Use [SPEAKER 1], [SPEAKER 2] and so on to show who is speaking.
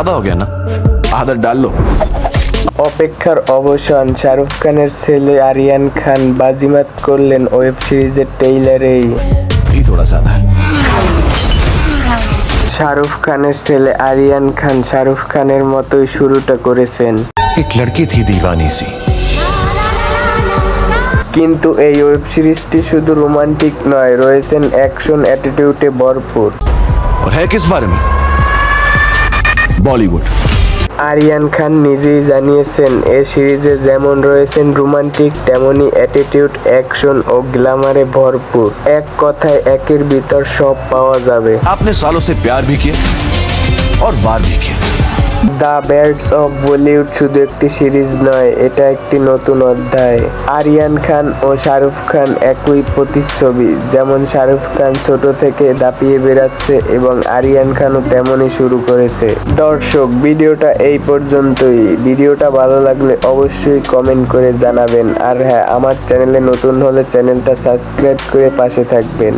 [SPEAKER 1] आधा हो गया ना आदत डाल लो
[SPEAKER 2] অপেক্ষার অবসান শাহরুখ খানের ছেলে আরিয়ান খান বাজিমাত করলেন ওয়েব সিরিজের টেইলারেই
[SPEAKER 1] भी थोड़ा सादा है
[SPEAKER 2] শাহরুখ খানের ছেলে আরিয়ান খান শাহরুখ খানের মতোই শুরুটা করেছেন
[SPEAKER 3] एक लड़की थी दीवानी सी
[SPEAKER 2] কিন্তু এই ওয়েব সিরিজটি শুধু রোমান্টিক নয় রয়েছেন অ্যাকশন অ্যাটিটিউডে ভরপুর
[SPEAKER 1] और है किस बारे में बॉलीवुड
[SPEAKER 2] আরিয়ান খান নিজেই জানিয়েছেন এ সিরিজে যেমন রয়েছেন রোমান্টিক তেমনি অ্যাটিটিউড অ্যাকশন ও গ্ল্যামারে ভরপুর এক কথায় একের ভিতর সব পাওয়া যাবে
[SPEAKER 1] आपने सालों से प्यार भी किया और वार भी किया
[SPEAKER 2] দ্য ব্যাডস অফ বলিউড শুধু একটি সিরিজ নয়, এটা একটি নতুন অধ্যায়। আরিয়ান খান ও শাহরুখ খান একই প্রতিচ্ছবি, যেমন শাহরুখ খান ছোট থেকে দাপিয়ে বেড়াচ্ছে এবং আরিয়ান খানও তেমনই শুরু করেছে। দর্শক, ভিডিওটা এই পর্যন্তই। ভিডিওটা ভালো লাগলে অবশ্যই কমেন্ট করে জানাবেন। আর হ্যাঁ আমার চ্যানেলে নতুন হলে চ্যানেলটা সাবস্ক্রাইব করে পাশে থাকবেন।